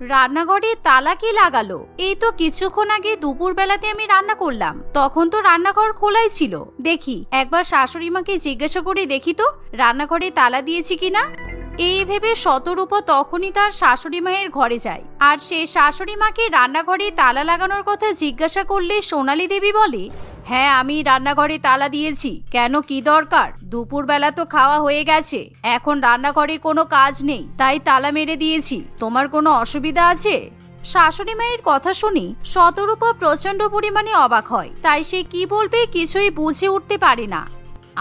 রান্নাঘরে তালা কি লাগালো? এই তো কিছুক্ষণ আগে দুপুর বেলাতে আমি রান্না করলাম। তখন তো রান্নাঘর খোলাই ছিল। দেখি, একবার শাশুড়ি মাকে জিজ্ঞাসা করে দেখি তো, রান্নাঘরে তালা দিয়েছি কিনা? এই ভেবে শতরূপ তখনই তার শাশুড়ি মায়ের ঘরে যায়। আর সে শাশুড়ি মাকে রান্নাঘরে তালা লাগানোর কথা জিজ্ঞাসা করলে সোনালী দেবী বলে হ্যাঁ আমি রান্নাঘরে তালা দিয়েছি। কেন? কি দরকার? দুপুরবেলা তো খাওয়া হয়ে গেছে। এখন রান্নাঘরে কোনো কাজ নেই, তাই তালা মেরে দিয়েছি। তোমার কোনো অসুবিধা আছে? শাশুড়ি মায়ের কথা শুনি শতরূপা প্রচণ্ড পরিমাণে অবাক হয়। তাই সে কি বলবে কিছুই বুঝে উঠতে পারে না।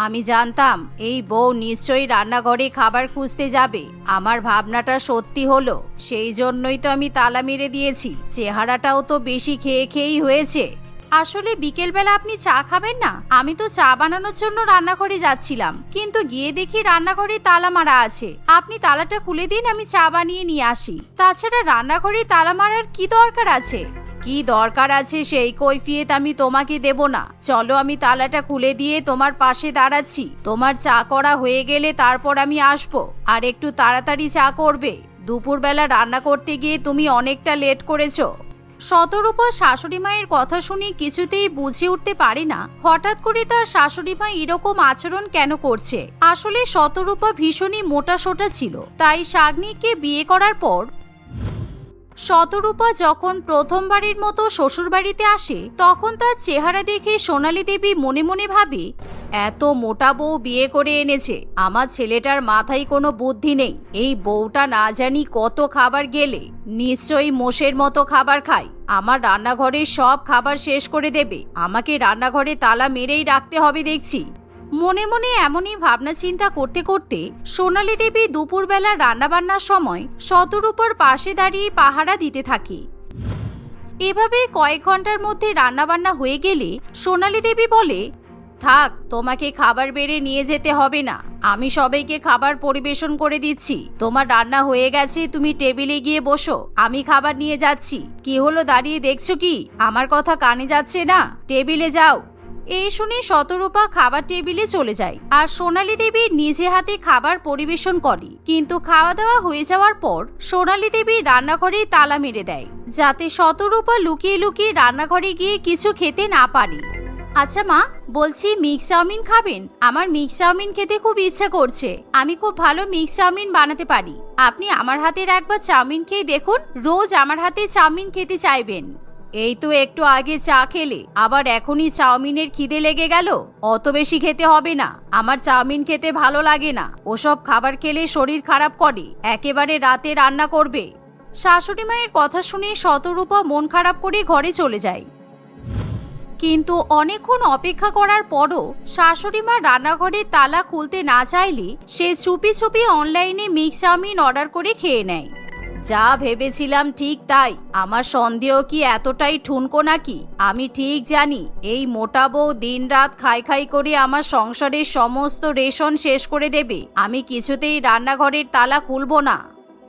আমি জানতাম এই বউ নিশ্চয়ই রান্নাঘরে খাবার খুঁজতে যাবে। আমার ভাবনাটা সত্যি হলো, সেই জন্যই তো আমি তালা মেরে দিয়েছি। চেহারাটাও তো বেশি খেয়ে খেয়েই হয়েছে। আসলে বিকেলবেলা আপনি চা খাবেন না? আমি তো চা বানানোর জন্য রান্নাঘরে যাচ্ছিলাম, কিন্তু গিয়ে দেখি রান্নাঘরে তালা মারা আছে। আপনি তালাটা খুলে দিন, আমি চা বানিয়ে নিয়ে আসি। তাছাড়া রান্নাঘরে তালা মারার কি দরকার আছে? কি দরকার আছে সেই কৈফিয়ত আমি তোমাকে দেব না। চলো আমি তালাটা খুলে দিয়ে তোমার পাশে দাঁড়াচ্ছি। তোমার চা করা হয়ে গেলে তারপর আমি আসব। আর একটু তাড়াতাড়ি চা করবে। দুপুরবেলা রান্না করতে গিয়ে তুমি অনেকটা লেট করেছ। শতরূপা শাশুড়ি মায়ের কথা শুনে কিছুতেই বুঝে উঠতে পারে না। হঠাৎ করে তার শাশুড়ি মা এরকম আচরণ কেন করছে? আসলে শতরূপা ভীষণই মোটা সোটা ছিল। তাই শাগনিকে বিয়ে করার পর শতরূপা যখন প্রথমবারের মতো শ্বশুরবাড়িতে আসে, তখন তার চেহারা দেখে সোনালী দেবী মনে মনে ভাবে, এত মোটা বউ বিয়ে করে এনেছে, আমার ছেলেটার মাথায় কোনো বুদ্ধি নেই, এই বউটা না জানি কত খাবার গেলে, নিশ্চয়ই মোষের মতো খাবার খায়, আমার রান্নাঘরের সব খাবার শেষ করে দেবে, আমাকে রান্নাঘরে তালা মেরেই রাখতে হবে দেখছি। মনে মনে এমনই ভাবনা চিন্তা করতে করতে সোনালী দেবী দুপুরবেলা রান্নাবান্নার সময় শতরূপার পাশে দাঁড়িয়ে পাহারা দিতে থাকে। এভাবে কয়েক ঘণ্টার মধ্যে রান্নাবান্না হয়ে গেলে সোনালী দেবী বলে, থাক, তোমাকে খাবার বেড়ে নিয়ে যেতে হবে না। আমি সবাইকে খাবার পরিবেশন করে দিচ্ছি। তোমার রান্না হয়ে গেছে, তুমি টেবিলে গিয়ে বসো। আমি খাবার নিয়ে যাচ্ছি। কি হলো দাঁড়িয়ে দেখছ কি? আমার কথা কানে যাচ্ছে না। টেবিলে যাও। এই শুনে শতরূপা খাবার টেবিলে চলে যায় আর সোনালী দেবী নিজে হাতে খাবার পরিবেশন করে। কিন্তু খাওয়া দাওয়া হয়ে যাওয়ার পর সোনালী দেবী রান্নাঘরে তালা মেরে দেয়, যাতে শতরূপা লুকিয়ে লুকিয়ে রান্নাঘরে গিয়ে কিছু খেতে না পারে। আচ্ছা মা, বলছি মিক্স চাউমিন খাবেন? আমার মিক্স চাউমিন খেতে খুব ইচ্ছা করছে। আমি খুব ভালো মিক্স চাউমিন বানাতে পারি। আপনি আমার হাতের একবার চাউমিন খেয়ে দেখুন, রোজ আমার হাতে চাউমিন খেতে চাইবেন। এই তো একটু আগে চা খেলে, আবার এখনই চাউমিনের খিদে লেগে গেল। অত বেশি খেতে হবে না, আমার চাউমিন খেতে ভালো লাগে না। ওসব খাবার খেলে শরীর খারাপ করে, একেবারে রাতে রান্না করবে। শাশুড়ি মায়ের কথা শুনে শতরূপা মন খারাপ করে ঘরে চলে যায়। কিন্তু অনেকক্ষণ অপেক্ষা করার পরও শাশুড়ি মা রান্নাঘরে তালা খুলতে না চাইলে সে চুপি চুপি অনলাইনে মিক্স চাউমিন অর্ডার করে খেয়ে নেয়। যা ভেবেছিলাম ঠিক তাই। আমার সন্দেহ কি এতটাই ঠুনকো নাকি? আমি ঠিক জানি, এই মোটা বউ দিন রাত খাই খাই করে আমার সংসারের সমস্ত রেশন শেষ করে দেবে। আমি কিছুতেই রান্নাঘরের তালা খুলবো না।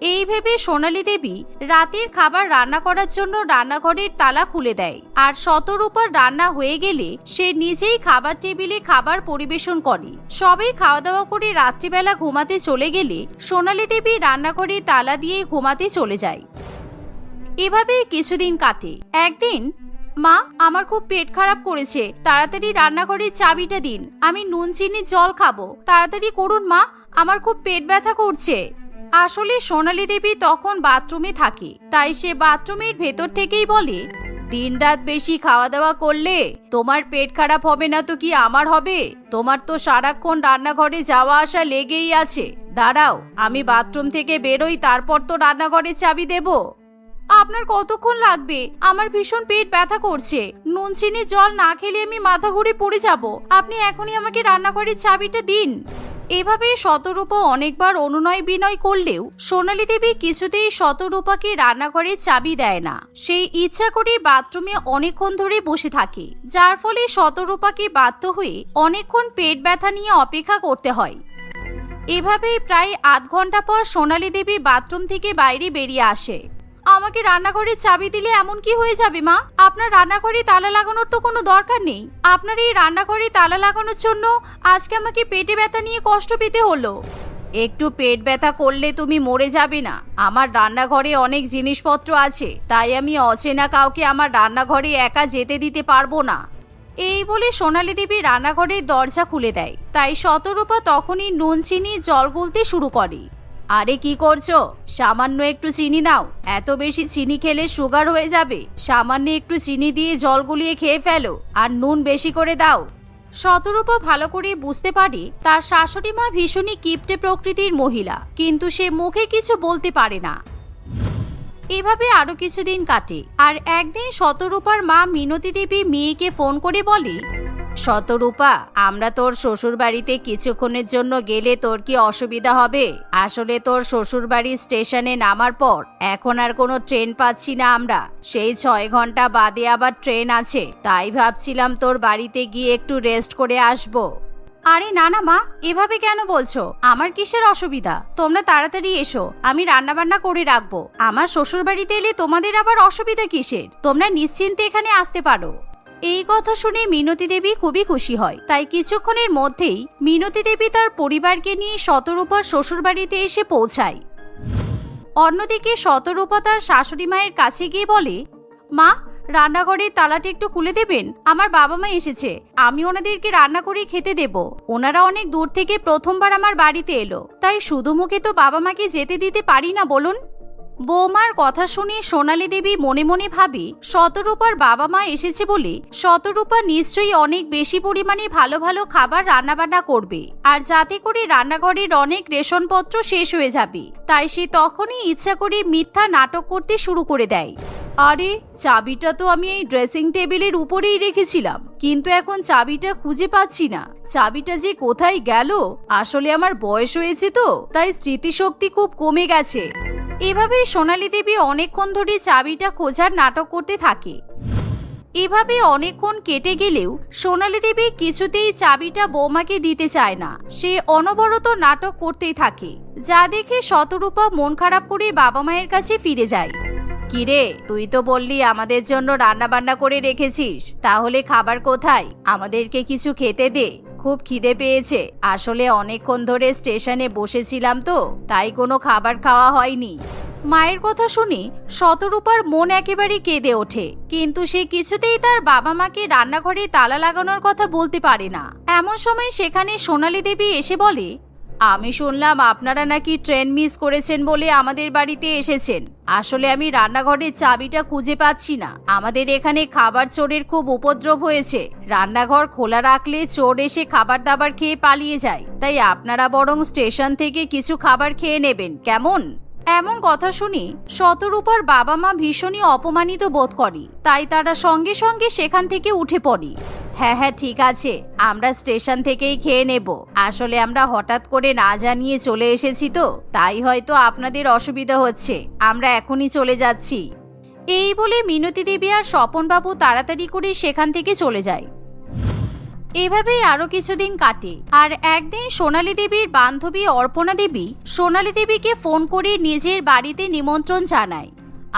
এই ভেবে সোনালী দেবী রাতের খাবার রান্না করার জন্য রান্নাঘরের তালা খুলে দেয়। আর শতরূপার রান্না হয়ে গেলে সে নিজেই খাবার টেবিলে খাবার পরিবেশন করে। সবাই খাওয়া দাওয়া করে রাত্রিবেলা ঘুমাতে চলে গেলে সোনালী দেবী রান্নাঘরে তালা দিয়ে ঘুমাতে চলে যায়। এভাবে কিছুদিন কাটে। একদিন, মা, আমার খুব পেট খারাপ করেছে। তাড়াতাড়ি রান্নাঘরের চাবিটা দিন। আমি নুন চিনির জল খাব। তাড়াতাড়ি করুন, মা। আমার খুব পেট ব্যথা করছে। আসলে সোনালী দেবী তখন বাথরুমে থাকে, তাই সে বাথরুমের ভেতর থেকেই বলে দিন রাত বেশি খাওয়া দাওয়া করলে তোমার পেট খারাপ হবে না তো কি আমার হবে? তোমার তো সারাক্ষণ রান্নাঘরে যাওয়া আসা লেগেই আছে। দাঁড়াও, আমি বাথরুম থেকে বেরোই, তারপর তো রান্নাঘরের চাবি দেব। আপনার কতক্ষণ লাগবে? আমার ভীষণ পেট ব্যথা করছে। নুন, চিনি, জল না খেলে আমি মাথা ঘুরে পড়ে যাব। আপনি এখনই আমাকে রান্নাঘরের চাবিটা দিন। এভাবে শতরূপা অনেকবার অনুনয় বিনয় করলেও সোনালী দেবী কিছুতেই শতরূপাকে রান্নাঘরে চাবি দেয় না। সেই ইচ্ছা করে বাথরুমে অনেকক্ষণ ধরে বসে থাকে, যার ফলে শতরূপাকে বাধ্য হয়ে অনেকক্ষণ পেট ব্যথা নিয়ে অপেক্ষা করতে হয়। এভাবেই প্রায় আধ ঘণ্টা পর সোনালী দেবী বাথরুম থেকে বাইরে বেরিয়ে আসে। আমাকে রান্নাঘরের চাবি দিলে এমন কি হয়ে যাবে, মা? আপনার রান্নাঘরে তালা লাগানোর তো কোনো দরকার নেই। আপনার এই রান্নাঘরে তালা লাগানোর জন্য আজকে আমাকে পেটে ব্যথা নিয়ে কষ্ট পেতে হলো। একটু পেট ব্যথা করলে তুমি মরে যাবে না। আমার রান্নাঘরে অনেক জিনিসপত্র আছে, তাই আমি অচেনা কাউকে আমার রান্নাঘরে একা যেতে দিতে পারব না। এই বলে সোনালী দেবী রান্নাঘরের দরজা খুলে দেয়। তাই শতরূপা তখনই নুন, চিনি, জল গুলতে শুরু করে। আরে কি করছ? সামান্য একটু চিনি নাও। এত বেশি চিনি খেলে সুগার হয়ে যাবে। সামান্য একটু চিনি দিয়ে জল গুলিয়ে খেয়ে ফেলো, আর নুন বেশি করে দাও। শতরূপা ভালো করে বুঝতে পারে, তার শাশুড়ি মা ভীষণই কিপ্টে প্রকৃতির মহিলা, কিন্তু সে মুখে কিছু বলতে পারে না। এভাবে আরও কিছুদিন কাটে, আর একদিন শতরূপার মা মিনতি দেবী মেয়েকে ফোন করে বলে শতরূপা আমরা তোর শ্বশুর বাড়িতে কিছুক্ষণের জন্য গেলে তোর কি অসুবিধা হবে? আসলে তোর শ্বশুর বাড়ির স্টেশনে নামার পর এখন আর কোনো ট্রেন পাচ্ছি না আমরা। সেই ছয় ঘণ্টা বাদে আবার ট্রেন আছে। তাই ভাবছিলাম তোর বাড়িতে গিয়ে একটু রেস্ট করে আসব। আরে না না মা, এভাবে কেন বলছো? আমার কিসের অসুবিধা? তোমরা তাড়াতাড়ি এসো। আমি রান্না বান্না করে রাখব। আমার শ্বশুর বাড়িতে এলে তোমাদের আবার অসুবিধা কিসের? তোমরা নিশ্চিন্তে এখানে আসতে পারো। এই কথা শুনে মিনতি দেবী খুবই খুশি হয়। তাই কিছুক্ষণের মধ্যেই মিনতি দেবী তার পরিবারকে নিয়ে শতরূপার শ্বশুর বাড়িতে এসে পৌঁছায়। অন্যদিকে শতরূপা তার শাশুড়ি মায়ের কাছে গিয়ে বলে, মা, রান্নাঘরের তালাটা একটু খুলে দেবেন? আমার বাবা মা এসেছে। আমি ওনাদেরকে রান্না করে খেতে দেব। ওনারা অনেক দূর থেকে প্রথমবার আমার বাড়িতে এলো। তাই শুধু মুখে তো বাবা মাকে যেতে দিতে পারি না, বলুন? বৌমার কথা শুনে সোনালী দেবী মনে মনে ভাবে, শতরূপার বাবা মা এসেছে বলে শতরূপা নিশ্চয়ই অনেক বেশি পরিমাণে ভালো ভালো খাবার রান্নাবান্না করবে। আর যাতে করে রান্নাঘরের অনেক রেশনপত্র শেষ হয়ে যাবে। তাই সে তখনই ইচ্ছা করে মিথ্যা নাটক করতে শুরু করে দেয়। আরে, চাবিটা তো আমি এই ড্রেসিং টেবিলের উপরেই রেখেছিলাম। কিন্তু এখন চাবিটা খুঁজে পাচ্ছি না। চাবিটা যে কোথায় গেল? আসলে আমার বয়স হয়েছে তো, তাই স্মৃতিশক্তি খুব কমে গেছে। এভাবে সোনালী দেবী অনেকক্ষণ ধরে চাবিটা খোঁজার নাটক করতে থাকে। এভাবে অনেকক্ষণ কেটে গেলেও সোনালী দেবী কিছুতেই চাবিটা বৌমাকে দিতে চায় না। সে অনবরত নাটক করতেই থাকে, যা দেখে শতরূপা মন খারাপ করে বাবা মায়ের কাছে ফিরে যায়। কিরে, তুই তো বললি আমাদের জন্য রান্না বান্না করে রেখেছিস, তাহলে খাবার কোথায়? আমাদেরকে কিছু খেতে দে। খুব খিদে পেয়েছে। আসলে অনেকক্ষণ ধরে স্টেশনে বসেছিলাম তো, তাই কোনো খাবার খাওয়া হয়নি। মায়ের কথা শুনে শতরূপার মন একেবারে কেঁদে ওঠে, কিন্তু সে কিছুতেই তার বাবা মাকে রান্নাঘরে তালা লাগানোর কথা বলতে পারে না। এমন সময় সেখানে সোনালী দেবী এসে বলে আমি শুনলাম আপনারা নাকি ট্রেন মিস করেছেন বলে আমাদের বাড়িতে এসেছেন। আসলে আমি রান্নাঘরের চাবিটা খুঁজে পাচ্ছি না। আমাদের এখানে খাবার চোরের খুব উপদ্রব হয়েছে। রান্নাঘর খোলা রাখলে চোর এসে খাবার দাবার খেয়ে পালিয়ে যায়। তাই আপনারা বরং স্টেশন থেকে কিছু খাবার খেয়ে নেবেন। কেমন? এমন কথা শুনে শতরূপার বাবা মা ভীষণই অপমানিত বোধ করে। তাই তারা সঙ্গে সঙ্গে সেখান থেকে উঠে পড়ে। হ্যাঁ হ্যাঁ ঠিক আছে। আমরা স্টেশন থেকেই খেয়ে নেব। আসলে আমরা হঠাৎ করে না জানিয়ে চলে এসেছি তো, তাই হয়তো আপনাদের অসুবিধা হচ্ছে। আমরা এখনই চলে যাচ্ছি। এই বলে মিনতি দেবী আর স্বপনবাবু তাড়াতাড়ি করে সেখান থেকে চলে যায়। এভাবেই আরও কিছুদিন কাটে। আর একদিন সোনালী দেবীর বান্ধবী অর্পণা দেবী সোনালী দেবীকে ফোন করে নিজের বাড়িতে নিমন্ত্রণ জানায়।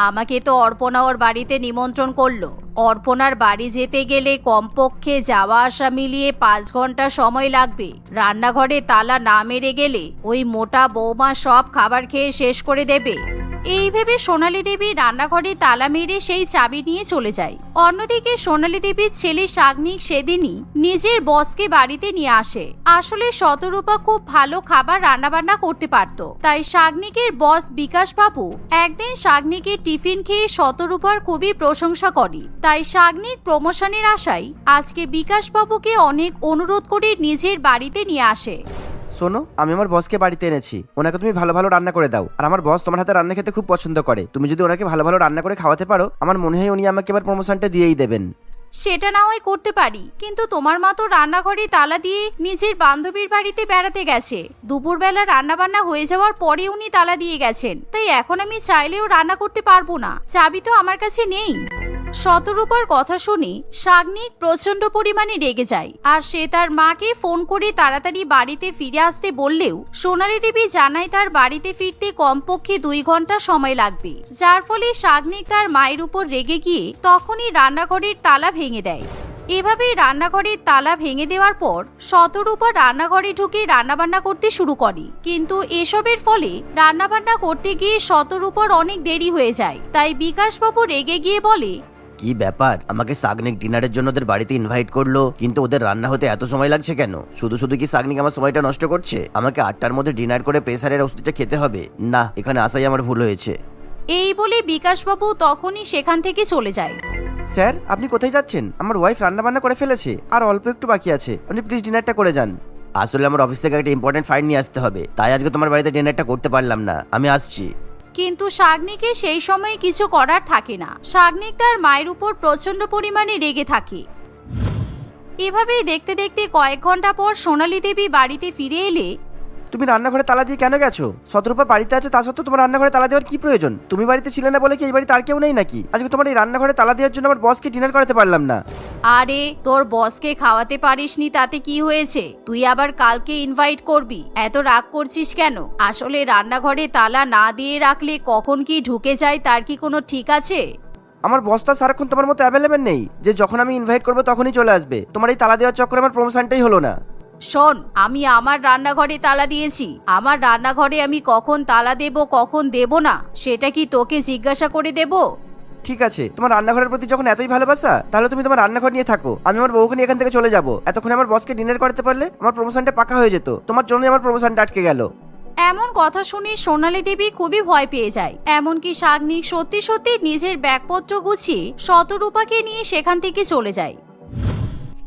আমাকে তো অর্পণা ওর বাড়িতে নিমন্ত্রণ করল। অর্পণার বাড়ি যেতে গেলে কমপক্ষে যাওয়া আসা মিলিয়ে পাঁচ ঘণ্টা সময় লাগবে। রান্নাঘরে তালা না মেরে গেলে ওই মোটা বৌমা সব খাবার খেয়ে শেষ করে দেবে। এই ভেবে সোনালী দেবী রান্নাঘরে তালা মেরে সেই চাবি নিয়ে চলে যায়। অন্যদিকে সোনালী দেবীর ছেলে সাগ্নিক সেদিনই নিজের বসকে বাড়িতে নিয়ে আসে। আসলে শতরূপা খুব ভালো খাবার রান্নাবান্না করতে পারত। তাই সাগ্নিকের বস বিকাশ বাবু একদিন সাগ্নিকের টিফিন খেয়ে শতরূপার খুবই প্রশংসা করে। তাই সাগ্নিক প্রমোশনের আশায় আজকে বিকাশ বাবুকে অনেক অনুরোধ করে নিজের বাড়িতে নিয়ে আসে। শোনো, আমি আমার বসকে বাড়িতে এনেছি। ওনাকে তুমি ভালো ভালো রান্না করে দাও। আর আমার বস তোমার হাতে রান্না খেতে খুব পছন্দ করে। তুমি যদি ওনাকে ভালো ভালো রান্না করে খাওয়াতে পারো, আমার মনে হয় উনি আমাকে এবার প্রমোশনটা দিয়েই দেবেন। সেটা না হয় করতে পারি। কিন্তু তোমার মা তো রান্নাঘরে তালা দিয়ে নিজের বান্ধবীর বাড়িতে বেড়াতে গেছে। দুপুরবেলা রান্না বান্না হয়ে যাওয়ার পরে উনি তালা দিয়ে গেছেন। তাই এখন আমি চাইলেও রান্না করতে পারব না। চাবি তো আমার কাছে নেই। শতরূপার কথা শুনে সাগ্নিক প্রচণ্ড পরিমাণে রেগে যায়। আর সে তার মাকে ফোন করে তাড়াতাড়ি বাড়িতে ফিরে আসতে বললেও সোনালী দেবী জানায় তার বাড়িতে ফিরতে কমপক্ষে দুই ঘণ্টা সময় লাগবে। যার ফলে সাগ্নিক তার মায়ের উপর রেগে গিয়ে তখনই রান্নাঘরের তালা ভেঙে দেয়। এভাবেই রান্নাঘরের তালা ভেঙে দেওয়ার পর শতরূপা রান্নাঘরে ঢুকে রান্নাবান্না করতে শুরু করে। কিন্তু এসবের ফলে রান্নাবান্না করতে গিয়ে শতরূপার অনেক দেরি হয়ে যায়। তাই বিকাশবাবু রেগে গিয়ে বলে কি ব্যাপার? আমাকে সাগনিক ডিনারের জন্য ওদের বাড়িতে ইনভাইট করল। কিন্তু ওদের রান্না হতে এত সময় লাগছে কেন? শুধু শুধু কি সাগনিক আমার সময়টা নষ্ট করছে? আমাকে আটটার মধ্যে ডিনার করে প্রেসারের ওষুধটা খেতে হবে? না এখানে আসাই আমার ভুল হয়েছে। এই বলে বিকাশবাবু তখনই সেখান থেকে চলে যায়। স্যার আপনি কোথায় যাচ্ছেন? আমার ওয়াইফ রান্না বান্না করে ফেলেছে আর অল্প একটু বাকি আছে। আপনি প্লিজ ডিনারটা করে যান। আসলে আমার অফিস থেকে একটা ইম্পর্টেন্ট ফাইল নিয়ে আসতে হবে। তাই আজকে তোমার বাড়িতে ডিনারটা করতে পারলাম না। আমি আসছি। কিন্তু শাগনিকে সেই সময় কিছু করার থাকে না। শাগনিক তার মায়ের উপর প্রচণ্ড পরিমাণে রেগে থাকে। এভাবেই দেখতে দেখতে কয়েক ঘণ্টা পর সোনালী দেবী বাড়িতে ফিরে এলে তুমি রান্নাঘরে তালা দিয়ে কেন গেছো? শতরূপা বাড়িতে আছে তা সত্ত্বেও তোমার রান্নাঘরে তালা দেওয়ার কি প্রয়োজন? তুমি বাড়িতে ছিলে না বলে কি এই বাড়িতে আর কেউ নেই নাকি? আজকে তোমার এই রান্নাঘরে তালা দেওয়ার জন্য আমার বসকে ডিনার করাতে পারলাম না। আরে তোর বসকে খাওয়াতে পারিসনি তাতে কি হয়েছে? তুই আবার কালকে ইনভাইট করবি। এত রাগ করছিস কেন? আসলে রান্নাঘরে তালা না দিয়ে রাখলে কখন কি ঢুকে যায় তার কি কোনো ঠিক আছে? আমার বস তো সারাক্ষণ তোমার মতো অ্যাভেলেবেল নেই। যে যখন আমি ইনভাইট করব তখনই চলে আসবে। তোমার এই তালা দেওয়ার চক্করে আমার প্রমোশনটাই হলো না। শোন আমি আমার রান্নাঘরে তালা দিয়েছি। আমার রান্নাঘরে আমি কখন তালা দেব কখন দেব না সেটা কি তোকে জিজ্ঞাসা করে দেব? ঠিক আছে তোমার রান্নাঘরের প্রতি যখন এতই ভালোবাসা তাহলে তুমি তোমার রান্নাঘর নিয়ে থাকো। আমি আমার বউকে নিয়ে এখান থেকে চলে যাব। এতক্ষণ আমার বসকে ডিনার করতে পারলে আমার প্রমোশনটা পাকা হয়ে যেত। তোমার জন্যই আমার প্রমোশনটা আটকে গেল। এমন কথা শুনে সোনালী দেবী খুবই ভয় পেয়ে যায়। এমনকি শাগনিক সত্যি সত্যি নিজের ব্যাগপত্র গুছিয়ে শতরূপাকে নিয়ে সেখান থেকে চলে যায়।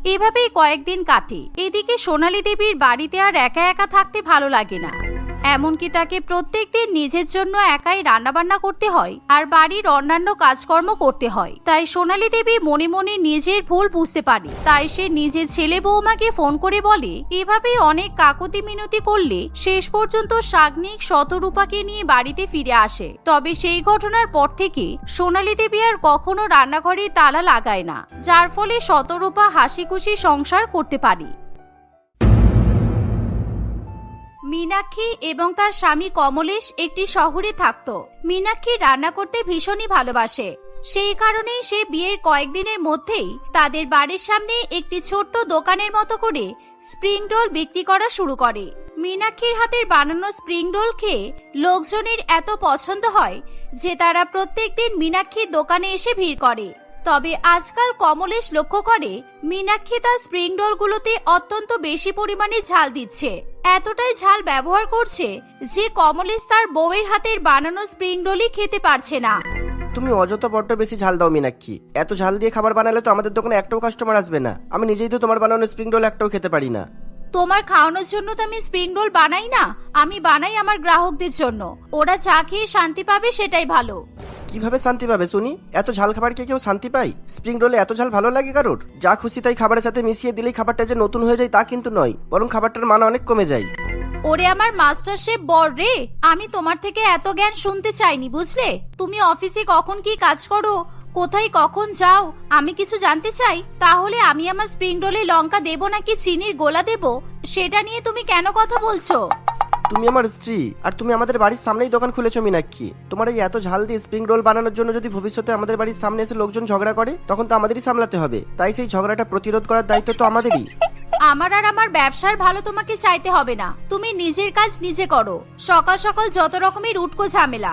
এভাবেই কয়েকদিন কাটে। এদিকে সোনালী দেবীর বাড়িতে আর একা একা থাকতে ভালো লাগে না। এমনকি তাকে প্রত্যেক দিন নিজের জন্য একাই রান্নাবান্না করতে হয় আর বাড়ির অন্যান্য কাজকর্ম করতে হয়। তাই সোনালী দেবী মনে মনে নিজের ভুল বুঝতে পারে। তাই সে নিজের ছেলে বৌমাকে ফোন করে বলে, এভাবেই অনেক কাকুতি মিনতি করলে শেষ পর্যন্ত শাগনিক শতরূপাকে নিয়ে বাড়িতে ফিরে আসে। তবে সেই ঘটনার পর থেকে সোনালী দেবী আর কখনো রান্নাঘরে তালা লাগায় না, যার ফলে শতরূপা হাসি খুশি সংসার করতে পারে। মীনাক্ষী এবং তার স্বামী কমলেশ একটি শহরে থাকত। মীনাক্ষী রান্না করতে ভীষণই ভালোবাসে। সেই কারণেই সে বিয়ের কয়েকদিনের মধ্যেই তাদের বাড়ির সামনে একটি ছোট্ট দোকানের মতো করে স্প্রিং রোল বিক্রি করা শুরু করে। মীনাক্ষীর হাতের বানানো স্প্রিং রোল খেয়ে লোকজনের এত পছন্দ হয় যে তারা প্রত্যেকদিন মীনাক্ষীর দোকানে এসে ভিড় করে। তবে আজকাল কমলেশ লক্ষ্য করে, মীনাক্ষী তার স্প্রিং রোলগুলোতে অত্যন্ত বেশি পরিমাণে ঝাল দিচ্ছে। এতটাই ঝাল ব্যবহার করছে যে কমলেশ তার বউয়ের হাতের বানানো স্প্রিং রোলই খেতে পারছে না। তুমি অযথা বড্ড বেশি ঝাল দাও মীনাক্ষী। এত ঝাল দিয়ে খাবার বানালে তো আমাদের দোকানে একটাও কাস্টমার আসবে না। আমি নিজেই তো তোমার বানানো স্প্রিং রোল একটাও খেতে পারি না। তোমার খাওয়ানোর জন্য তো আমি স্প্রিং রোল বানাই না। আমি বানাই আমার গ্রাহকদের জন্য। ওরা চা খেয়ে শান্তি পাবে সেটাই ভালো। কীভাবে শান্তি পাবে শুনি? এত ঝাল খাবার খেয়ে কেউ শান্তি পায়? স্প্রিং রোলে এত ঝাল ভালো লাগে কারোর? যা খুশি তাই খাবারের সাথে মিশিয়ে দিলেই খাবারটা যে নতুন হয়ে যায় তা কিন্তু নয় বরং খাবারটার মান অনেক কমে যায়। ওরে আমার মাস্টার শেফ বর রে! আমি তোমার থেকে এত জ্ঞান শুনতে চাইনি বুঝলে? তুমি অফিসে কখন কি কাজ করো? কোথায় কখন যাও আমি কিছু জানতে চাই? তাহলে আমি আমার স্প্রিং রোলে লঙ্কা দেবো নাকি চিনির গোলা দেবো? সেটা নিয়ে তুমি কেন কথা বলছো? তুমি আমার স্ত্রী আর তুমি আমাদের বাড়ির সামনেই দোকান খুলেছো মিনাক্ষী। তোমার এই এত ঝাল দিয়ে স্প্রিং রোল বানানোর জন্য যদি ভবিষ্যতে আমাদের বাড়ির সামনে এসে লোকজন ঝগড়া করে তখন তো আমাদেরই সামলাতে হবে। তাই সেই ঝগড়াটা প্রতিরোধ করার দায়িত্ব তো আমাদেরই। আমার আর আমার ব্যবসার ভালো তোমাকে চাইতে হবে না। তুমি নিজের কাজ নিজে করো। সকাল সকাল যত রকমের উটকো ঝামেলা।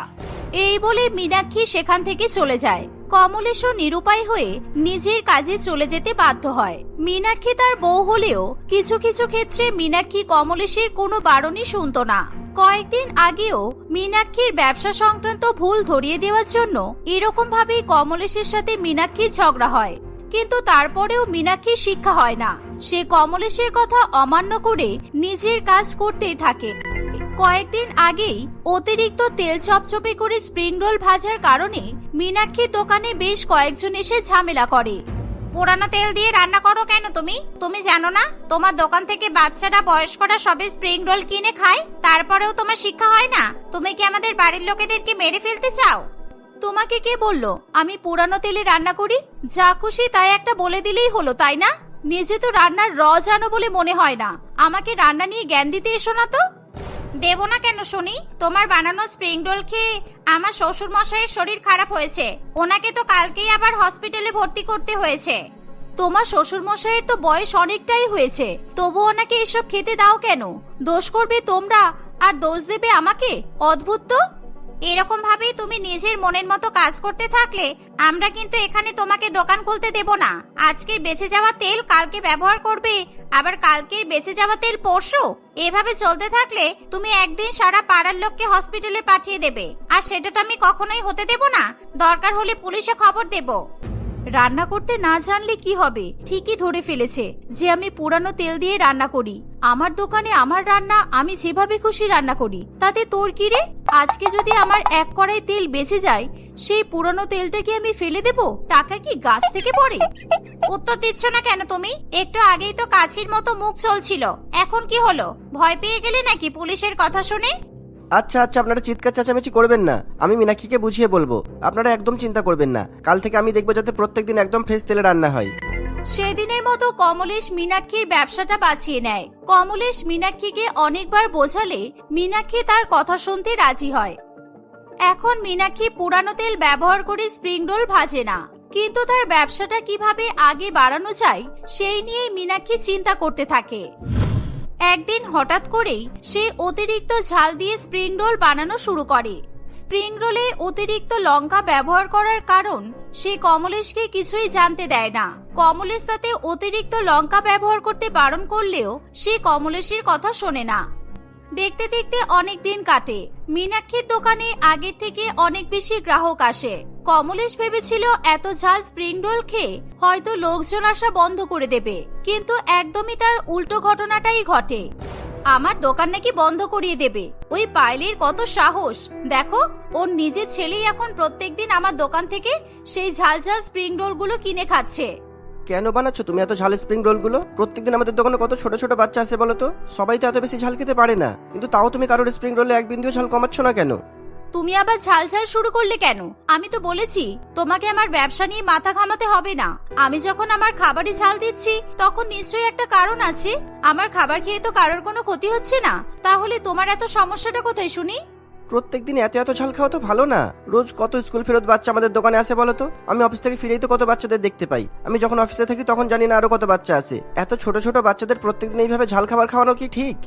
এই বলে মীনাক্ষী সেখান থেকে চলে যায়। কমলেশও নিরুপায় হয়ে নিজের কাজে চলে যেতে বাধ্য হয়। মীনাক্ষী তার বউ হলেও কিছু কিছু ক্ষেত্রে মীনাক্ষী কমলেশের কোনো বারণই শুনতো না। কয়েকদিন আগেও মীনাক্ষীর ব্যবসা সংক্রান্ত ভুল ধরিয়ে দেওয়ার জন্য এরকম ভাবেই কমলেশের সাথে মীনাক্ষীর ঝগড়া হয়। কিন্তু তারপরেও মীনাক্ষীর শিক্ষা হয় না। সে কমলেশের কথা অমান্য করে নিজের কাজ করতেই থাকে। কয়েকদিন আগেই অতিরিক্ত তেল চপচপে করে স্প্রিং রোল ভাজার কারণে মীনাক্ষীর দোকানে বেশ কয়েকজন এসে ঝামেলা করে। পোড়ানো তেল দিয়ে রান্না করো কেন তুমি? তুমি জানো না? তোমার দোকান থেকে বাচ্চারা বয়স্করা সবে স্প্রিং রোল কিনে খায়, তারপরেও তোমার শিক্ষা হয় না? তুমি কি আমাদের বাড়ির লোকেদেরকে মেরে ফেলতে চাও? তোমাকে কে বলল, আমি পুরানো তেলে রান্না করি? যা খুশি তাই একটা বলে দিলেই হলো, তাই না? নিজে তো রান্নার র জানো বলে মনে হয় না। আমাকে রান্না নিয়ে জ্ঞান দিতে এসো না তো। দেব না কেন শুনি? তোমার বানানো স্প্রিং রোল খেয়ে আমার শ্বশুর মশাইয়ের শরীর খারাপ হয়েছে। ওনাকে তো কালকেই আবার হসপিটালে ভর্তি করতে হয়েছে। তোমার শ্বশুর মশাইয়ের তো বয়স অনেকটাই হয়েছে। তবু ওনাকে এসব খেতে দাও কেন? দোষ করবে তোমরা, আর দোষ দেবে আমাকে? অদ্ভুত তো? এরকম ভাবেই তুমি নিজের মনের মতো কাজ করতে থাকলে, আমরা কিন্তু এখানে তোমাকে দোকান খুলতে দেব না। আজকে বেঁচে যাওয়া তেল কালকে ব্যবহার করবে, আবার কালকের বেঁচে যাওয়া তেল পরশু? এভাবে চলতে থাকলে তুমি একদিন সারা পাড়ার লোককে হসপিটালে পাঠিয়ে দেবে। আর সেটা তো আমি কখনোই হতে দেব না। দরকার হলে পুলিশে খবর দেব। রান্না করতে না জানলে কি হবে? ঠিকই ধরে ফেলেছে যে আমি পুরানো তেল দিয়ে রান্না করি। আমার দোকানে আমার রান্না, আমি যেভাবে খুশি রান্না করি। তাতে তোর কি রে? আজকে যদি আমার এক কড়াই তেল বেঁচে যায়, সেই পুরানো তেলটা কি আমি ফেলে দেব? টাকা কি গাছ থেকে পড়ে? উত্তর দিচ্ছ না কেন তুমি? একটু আগেই তো কাছির মতো মুখ চলছিল। এখন কি হলো? ভয় পেয়ে গেলে নাকি পুলিশের কথা শুনে? আচ্ছা আচ্ছা আপনারা চিৎকার চেঁচামেচি করবেন না। আমি মীনাক্ষীকে বুঝিয়ে বলব। আপনারা একদম চিন্তা করবেন না। কাল থেকে আমি দেখব যাতে প্রত্যেকদিন একদম ফ্রেশ তেলে রান্না হয়। সেদিনের মতো কমলেশ মীনাক্ষীর ব্যবসাটা বাঁচিয়ে নেয়। কমলেশ মীনাক্ষীকে অনেকবার বোঝালে মীনাক্ষী তার কথা শুনতে রাজি হয়। এখন মীনাক্ষী পুরানো তেল ব্যবহার করে স্প্রিং রোল ভাজে না। কিন্তু তার ব্যবসাটা কীভাবে আগে বাড়ানো যায়, সেই নিয়ে মীনাক্ষী চিন্তা করতে থাকে। একদিন হঠাৎ করেই সে অতিরিক্ত ঝাল দিয়ে স্প্রিং রোল বানানো শুরু করে। স্প্রিং রোলে অতিরিক্ত লঙ্কা ব্যবহার করার কারণ সে কমলেশকে কিছুই জানতে দেয় না। কমলেশ তাতে অতিরিক্ত লঙ্কা ব্যবহার করতে বারণ করলেও সে কমলেশের কথা শোনে না। দেখতে দেখতে অনেক দিন কাটে। মীনাক্ষীর দোকানে আগের থেকে অনেক বেশি গ্রাহক আসে। কমলেশ ভেবেছিল, এত ঝাল স্প্রিং রোল খেয়ে হয়তো লোকজন আসা বন্ধ করে দেবে। কিন্তু একদমই তার উল্টো ঘটনাটাই ঘটে। আমার দোকান নাকি বন্ধ করিয়ে দেবে। ওই পাইলের কত সাহস। দেখো, ওর নিজের ছেলেই এখন প্রত্যেকদিন আমার দোকান থেকে সেই ঝাল ঝাল স্প্রিং রোলগুলো কিনে খাচ্ছে। কেন বানাচ্ছ তুমি এত ঝাল স্প্রিং রোলগুলো প্রত্যেকদিন আমাদের দোকানে কত ছোট ছোট বাচ্চা আছে বলো তো? সবাই তো এত বেশি ঝাল খেতে পারে না। কিন্তু তাও তুমি কারোর স্প্রিং রোলে এক বিন্দু ঝাল কমাচ্ছ না কেন? তুমি আবার ঝাল ঝাল শুরু করলে কেন? আমি তো বলেছি, তোমাকে আমার ব্যবসা নিয়ে মাথা ঘামাতে হবে না। আমি যখন আমার খাবারে ঝাল দিচ্ছি, তখন নিশ্চয়ই একটা কারণ আছে। আমার খাবার খেয়ে তো কারোর কোনো ক্ষতি হচ্ছে না। তাহলে তোমার এত সমস্যাটা কোথায়, শুনি? প্রত্যেকদিন এত এত ঝাল খাওয়া তো ভালো না। রোজ কত স্কুল ফেরত বাচ্চা আমাদের দোকানে আসে বলো তো? আমি অফিস থেকে ফিরেই তো কত বাচ্চাদের দেখতে পাই। আমি যখন অফিসে থাকি তখন জানি না আরও কত বাচ্চা আছে। এত ছোট ছোট বাচ্চাদের প্রত্যেকদিন এইভাবে ঝাল খাবার খাওয়ানো কি ঠিক?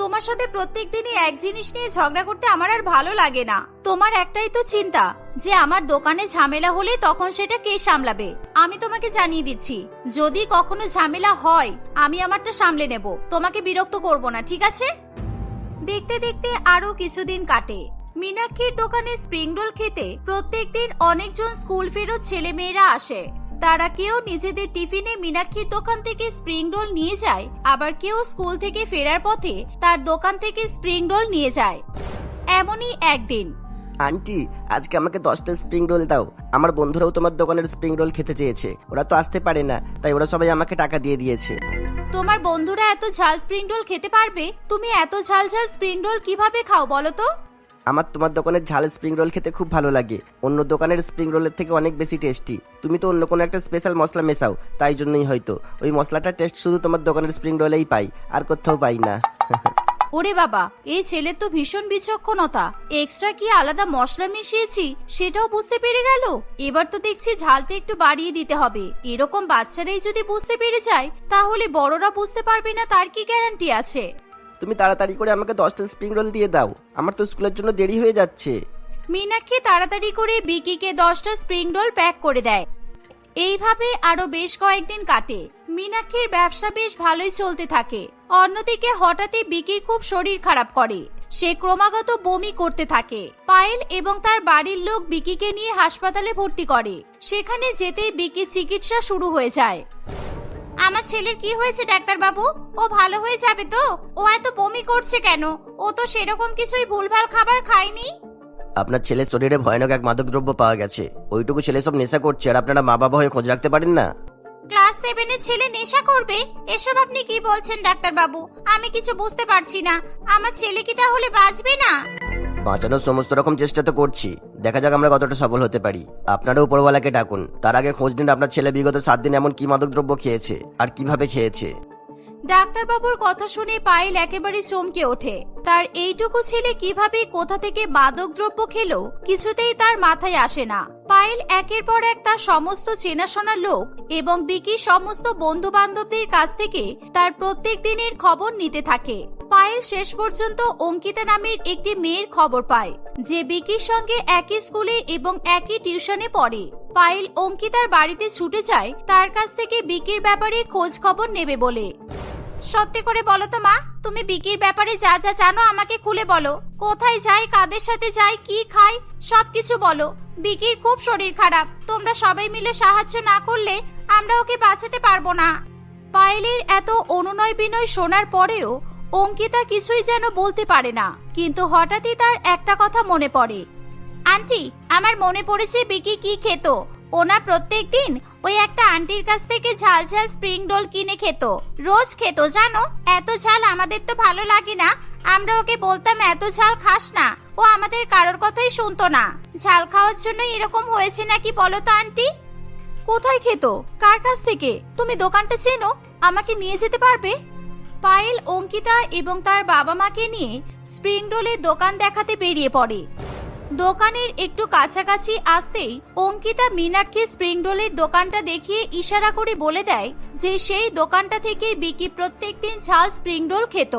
তোমার সাথে প্রত্যেক দিনই এক জিনিস নিয়ে ঝগড়া করতে আমার আর ভালো লাগে না। তোমার একটাই তো চিন্তা, যে আমার দোকানে ঝামেলা হলে তখন সেটা কে সামলাবে? আমি তোমাকে জানিয়ে দিচ্ছি, যদি কখনো ঝামেলা হয়, আমি আমারটা সামলে নেব। তোমাকে বিরক্ত করব না, ঠিক আছে? দেখতে দেখতে আরও কিছুদিন কাটে। মীনাক্ষীর দোকানে স্প্রিং রোল খেতে প্রত্যেকদিন অনেকজন স্কুল ফেরত ছেলে মেয়েরা আসে। তারা কেউ নিজেদের টিফিনে মীনাক্ষীর দোকান থেকে স্প্রিং রোল নিয়ে যায়, আবার কেউ স্কুল থেকে ফেরার পথে তার দোকান থেকে স্প্রিং রোল নিয়ে যায়। এমনই একদিন। আন্টি, আজকে আমাকে দশটা স্প্রিং রোল দাও। আমার বন্ধুরাও তোমার দোকানের স্প্রিং রোল খেতে চেয়েছে। ওরা তো আসতে পারে না, তাই ওরা সবাই আমাকে টাকা দিয়ে দিয়েছে। তোমার বন্ধুরা এত ঝাল স্প্রিং রোল খেতে পারবে? তুমি এত ঝাল ঝাল স্প্রিং রোল কীভাবে খাও বলো তো? আমার তোমার দোকানের ঝাল স্প্রিং রোল খেতে খুব ভালো লাগে। অন্য দোকানের স্প্রিং রোলের থেকে অনেক বেশি টেস্টি তুমি তো অন্য কোনো একটা স্পেশাল মশলা মেশাও, তাই জন্যই হয়তো। ওই মশলাটার টেস্ট শুধু তোমার দোকানের স্প্রিং রোলেই পাই, আর কোথাও পাই না। ওরে বাবা এই ছেলের তো ভীষণ বিচক্ষণতা। এক্সট্রা কি আলাদা মশলা মিশিয়েছি সেটাও বুঝতে পেরে গেল? এবার তো দেখছি ঝালটা একটু বাড়িয়ে দিতে হবে। এরকম বাচ্চারাই যদি বুঝতে পেরে যায় তাহলে বড়রা বুঝতে পারবে না তার কি গ্যারান্টি আছে। তুমি তাড়াতাড়ি করে আমাকে দশটা স্প্রিং রোল দিয়ে দাও। আমার তো স্কুলের জন্য দেরি হয়ে যাচ্ছে। মীনাক্ষী তাড়াতাড়ি করে বিকিকে দশটা স্প্রিং রোল প্যাক করে দেয়। এইভাবে আরও বেশ কয়েকদিন কাটে। মীনাক্ষীর ব্যবসা বেশ ভালোই চলতে থাকে। অন্যদিকে হঠাৎই বিকির খুব শরীর খারাপ করে। সে ক্রমাগত বমি করতে থাকে। পায়েল এবং তার বাড়ির লোক বিকিকে নিয়ে হাসপাতালে ভর্তি করে। সেখানে যেতেই বিকির চিকিৎসা শুরু হয়ে যায়। আমার ছেলের কি হয়েছে ডাক্তার বাবু ও ভালো হয়ে যাবে তো? ও এত বমি করছে কেন? ও তো সেরকম কিছুই ভুলভাল খাবার খায়নি? আপনার ছেলের শরীরে ভয়ানক এক মাদকদ্রব্য পাওয়া গেছে। ওইটুকু ছেলে সব নেশা করছে, আর আপনারা মা বাবা হয়ে খোঁজ রাখতে পারেন না? সেভেনের ছেলে নেশা করবে? এসব আপনি কি বলছেন ডাক্তার বাবু আমি কিছু বুঝতে পারছি না। আমার ছেলে কি তাহলে বাঁচবে না? বাঁচানোর সমস্ত রকম চেষ্টা তো করছি। দেখা যাক আমরা কতটা সফল হতে পারি। আপনারা উপরওয়ালাকে ডাকুন। তার আগে খোঁজ নিন আপনার ছেলে বিগত সাত দিন এমন কি মাদকদ্রব্য খেয়েছে আর কীভাবে খেয়েছে। ডাক্তারবাবুর কথা শুনে পায়েল একেবারে চমকে ওঠে। তার এইটুকু ছেলে কীভাবে কোথা থেকে মাদক দ্রব্য খেলো, কিছুতেই তার মাথায় আসে না। পায়েল একের পর এক তার সমস্ত চেনাশোনা লোক এবং বিকির সমস্ত বন্ধু বান্ধবদের কাছ থেকে তার প্রত্যেক দিনের খবর নিতে থাকে। পায়েল শেষ পর্যন্ত অঙ্কিতা নামের একটি মেয়ের খবর পায়, যে বিকির সঙ্গে একই স্কুলে এবং একই টিউশনে পড়ে। পায়েল অঙ্কিতার বাড়িতে ছুটে যায়, তার কাছ থেকে বিকির ব্যাপারে খোঁজ খবর নেবে বলে। সত্যি করে বলো তো মা, তুমি বিকির ব্যাপারে যা যা জানো আমাকে খুলে বলো। কোথায় যাই, কাদের সাথে যাই, কি খাই, সবকিছু বলো। বিকির খুব শরীর খারাপ। তোমরা সবাই মিলে সাহায্য না করলে আমরা ওকে বাঁচাতে পারব না। পায়েলের এত অনুনয় বিনয় শোনার পরেও অঙ্কিতা কিছুই যেন বলতে পারে না, কিন্তু হঠাৎই তার একটা কথা মনে পড়ে। আন্টি, আমার মনে পড়েছে বিকি কি খেত। ওনা প্রত্যেক দিন ওই একটা আন্টির কাছ থেকে ঝাল ঝাল স্প্রিং রোল কিনে খেত। রোজ খেত, জানো? এত ঝাল আমাদের তো ভালো লাগে না। আমরা ওকে বলতাম, এত ঝাল খাস না। ও আমাদের কারোর কথাই শুনতো না। ঝাল খাওয়ার জন্য এরকম হয়েছে নাকি বলো তো, আন্টি? কোথায় খেত? কার কাছ থেকে? তুমি দোকানটা চেনো? আমাকে নিয়ে যেতে পারবে? পায়েল অঙ্কিতা এবং তার বাবা মাকে নিয়ে স্প্রিং রোলের দোকান দেখাতে বেরিয়ে পড়ে। দোকানের একটু কাছাকাছি আসতেই অঙ্কিতা মিনাক্ষী স্প্রিং রোলের দোকানটা দেখিয়ে ইশারা করে বলে দেয় যে সেই দোকানটা থেকে বিকি প্রত্যেকদিন ঝাল স্প্রিং রোল খেত।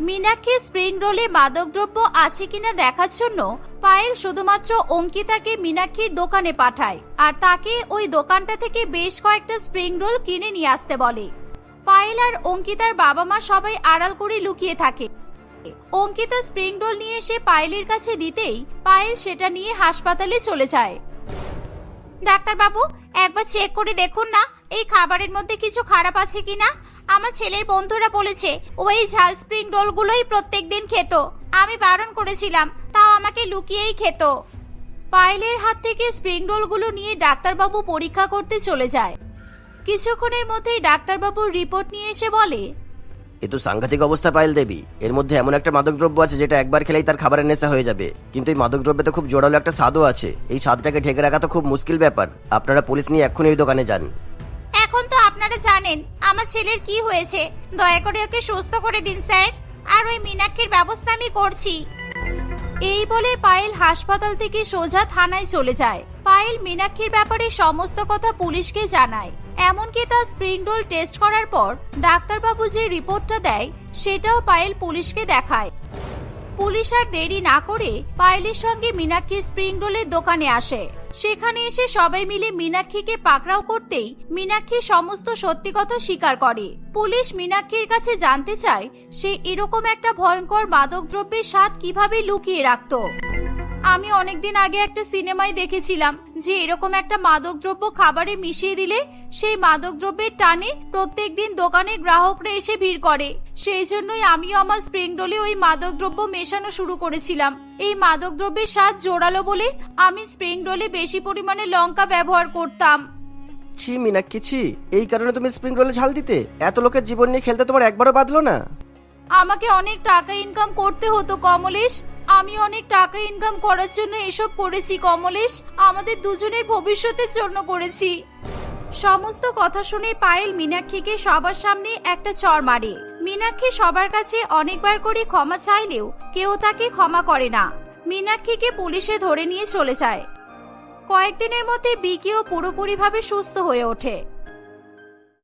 মীনাক্ষী স্প্রিং রোলে মাদকদ্রব্য আছে কিনা দেখার জন্য পায়েল শুধুমাত্র অঙ্কিতাকে মীনাক্ষীর দোকানে পাঠায় আর তাকে ওই দোকানটা থেকে বেশ কয়েকটা স্প্রিং রোল কিনে নিয়ে আসতে বলে। পায়েল আর অঙ্কিতার বাবা মা সবাই আড়াল করে লুকিয়ে থাকে। অঙ্কিতা স্প্রিং রোল নিয়ে এসে পায়েলের কাছে দিতেই পায়েল সেটা নিয়ে হাসপাতালে চলে যায়। ডাক্তারবাবু, একবার চেক করে দেখুন না, এই খাবারের মধ্যে কিছু খারাপ আছে কিনা? আমার ছেলের বন্ধুরা বলেছে ওই ঝাল স্প্রিং রোলগুলোই প্রত্যেকদিন খেত। আমি বারণ করেছিলাম, তাও আমাকে লুকিয়েই খেত। পায়েলের হাত থেকে স্প্রিং রোলগুলো নিয়ে ডাক্তারবাবু পরীক্ষা করতে চলে যায়। কিছুক্ষণের মধ্যেই ডাক্তারবাবু রিপোর্ট নিয়ে এসে বলে এ তো সাংঘাতিক অবস্থা পাইল দেবী। এর মধ্যে এমন একটা মাদকদ্রব্য আছে যেটা একবার খেলেই তার খাবারের নেশা হয়ে যাবে। কিন্তু এই মাদকদ্রব্যে তো খুব জোরালো একটা স্বাদও আছে। এই স্বাদটাকে ঢেকে রাখা তো খুব মুশকিল ব্যাপার। আপনারা পুলিশ নিয়ে এক্ষুনি ওই দোকানে যান। এখন তো আপনারা জানেন আমার ছেলের কি হয়েছে। দয়া করে ওকে সুস্থ করে দিন, স্যার। আর ওই মীনাক্ষীর ব্যবস্থা আমি করছি। এই বলে পায়েল হাসপাতাল থেকে সোজা থানায় চলে যায়। পায়েল মীনাক্ষীর ব্যাপারে সমস্ত কথা পুলিশকে জানায়। এমনকি তার স্প্রিং রোল টেস্ট করার পর ডাক্তারবাবু যে রিপোর্টটা দেয়, সেটাও পায়েল পুলিশকে দেখায়। পুলিশ আর দেরি না করে পায়েলের সঙ্গে মীনাক্ষী স্প্রিং রোলের দোকানে আসে। সেখানে এসে সবাই মিলে মীনাক্ষীকে পাকড়াও করতেই মীনাক্ষী সমস্ত সত্যি কথা স্বীকার করে। পুলিশ মীনাক্ষীর কাছে জানতে চায়, সে এরকম একটা ভয়ঙ্কর মাদকদ্রব্যের স্বাদ কীভাবে লুকিয়ে রাখতো। আমি অনেকদিন আগে একটা সিনেমায় দেখেছিলাম যে এরকম একটা মাদকদ্রব্য খাবারে মিশিয়ে দিলে সেই মাদকদ্রব্যের টানে প্রত্যেক দিন দোকানে গ্রাহকরা এসে ভিড় করে। সেই জন্যই আমিও আমার স্প্রিং রোলে ওই মাদকদ্রব্য মেশানো শুরু করেছিলাম। এই মাদকদ্রব্যের স্বাদ জোরালো বলে আমি স্প্রিং রোলে বেশি পরিমাণে লঙ্কা ব্যবহার করতাম। ছি মিনাক্ষী ছি এই কারণে তুমি স্প্রিং রোলে ঝাল দিতে? এত লোকের জীবন নিয়ে খেলতে তোমার একবারও বাদলো না। আমাকে অনেক টাকা ইনকাম করতে হতো কমলেশ। আমি অনেক টাকা ইনকাম করার জন্য এসব করেছি, কমলেশ। আমাদের দুজনের ভবিষ্যতের জন্য করেছি। সমস্ত কথা শুনে পায়েল মীনাক্ষীকে সবার সামনে একটা চর মারে। মীনাক্ষী সবার কাছে অনেকবার করে ক্ষমা চাইলেও কেউ তাকে ক্ষমা করে না। মীনাক্ষীকে পুলিশে ধরে নিয়ে চলে যায়। কয়েকদিনের মধ্যে বিকিও পুরোপুরিভাবে সুস্থ হয়ে ওঠে।